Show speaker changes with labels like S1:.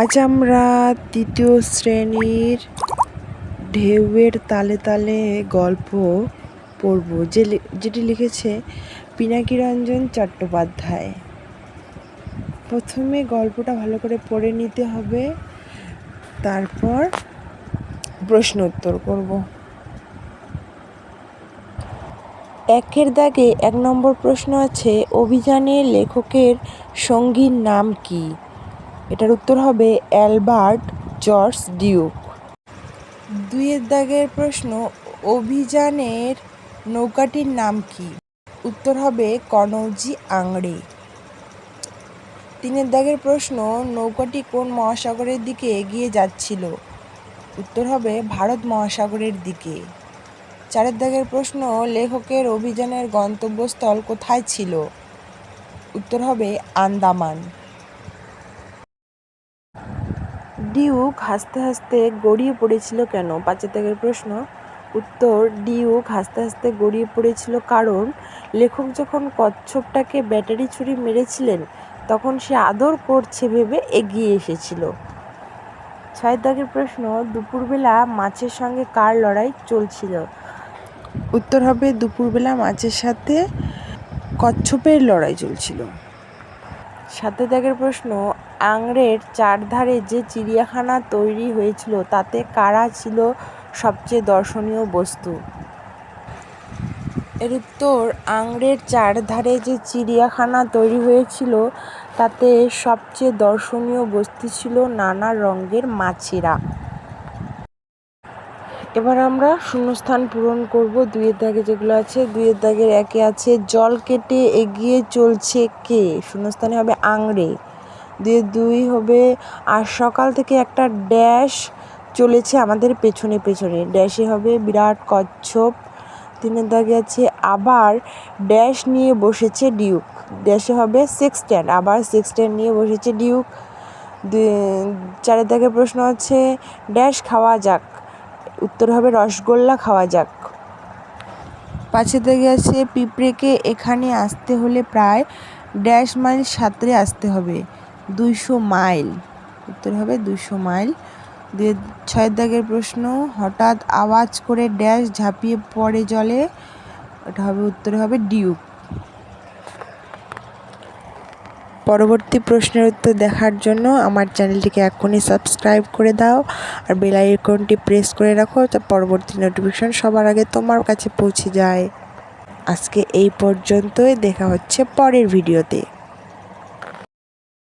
S1: আজ আমরা তৃতীয় শ্রেণির ঢেউয়ের তালে তালে গল্প পড়ব, যে যেটি লিখেছে পিনাকি রঞ্জন চট্টোপাধ্যায়। প্রথমে গল্পটা ভালো করে পড়ে নিতে হবে, তারপর প্রশ্ন উত্তর করব। একের দাগে এক নম্বর প্রশ্ন আছে, অভিযানে লেখকের সঙ্গীর নাম কি? এটার উত্তর হবে অ্যালবার্ট জর্জ ডিউক। দুইয়ের দাগের প্রশ্ন, অভিযানের নৌকাটির নাম কি? উত্তর হবে কনৌজি আংড়ে। তিনের দাগের প্রশ্ন, নৌকাটি কোন মহাসাগরের দিকে এগিয়ে যাচ্ছিল? উত্তর হবে ভারত মহাসাগরের দিকে। চারের দাগের প্রশ্ন, লেখকের অভিযানের গন্তব্যস্থল কোথায় ছিল? উত্তর হবে আন্দামান। ডিউক হাসতে হাসতে গড়িয়ে পড়েছিল কেন? পাঁচের দাগের প্রশ্ন। উত্তর, ডিউক হাসতে হাসতে গড়িয়ে পড়েছিল কারণ, লেখক যখন কচ্ছপটাকে ব্যাটারি ছুরি মেরেছিলেন, তখন সে আদর করছে ভেবে এগিয়ে এসেছিল। ছয়ের দাগের প্রশ্ন, দুপুরবেলা মাছের সঙ্গে কার লড়াই চলছিল? উত্তর হবে, দুপুরবেলা মাছের সাথে কচ্ছপের লড়াই চলছিল। সাথে দাগের প্রশ্ন আংড়ের চারধারে যে চিড়িয়াখানা তৈরি হয়েছিল, তাতে কারা ছিল সবচেয়ে দর্শনীয় বস্তু? এর উত্তর আংড়ের চারধারে যে চিড়িয়াখানা তৈরি হয়েছিল, তাতে সবচেয়ে দর্শনীয় বস্তু ছিল নানা রঙের মাছেরা। এবার আমরা শূন্যস্থান পূরণ করব দুইয়ের দাগে যেগুলো আছে। দুইয়ের দাগের একে আছে জল কেটে এগিয়ে চলছে কে? শূন্যস্থানে হবে আংড়ে। দুইয়ের দুই হবে, আর সকাল থেকে একটা ড্যাশ চলেছে আমাদের পেছনে পেছনে। ড্যাশে হবে বিরাট কচ্ছপ। তিনের দাগে আছে আবার ড্যাশ নিয়ে বসেছে ডিউক। ড্যাশে হবে সিক্স স্ট্যান্ড আবার সিক্স স্ট্যান্ড নিয়ে বসেছে ডিউক। চারের দাগে প্রশ্ন আছে, ড্যাশ খাওয়া যাক। উত্তর হবে রসগোল্লা, খাওয়া যাক। পাঁচের দাগে আছে পিঁপড়েকে, এখানে আসতে হলে প্রায় ড্যাশ মাইল সাঁতরে আসতে হবে, দুইশো মাইল। উত্তর হবে দুইশো মাইল। দুই ছয় দাগের প্রশ্ন, হঠাৎ আওয়াজ করে ড্যাশ ঝাঁপিয়ে পড়ে জলে এটা হবে উত্তরে হবে ডিউক। পরবর্তী প্রশ্নের উত্তর দেখার জন্য আমার চ্যানেলটিকে এখনই সাবস্ক্রাইব করে দাও আর বেল আইকনটি প্রেস করে রাখো তা পরবর্তী নোটিফিকেশন সবার আগে তোমার কাছে পৌঁছে যায়। আজকে এই পর্যন্তই, দেখা হচ্ছে পরের ভিডিওতে।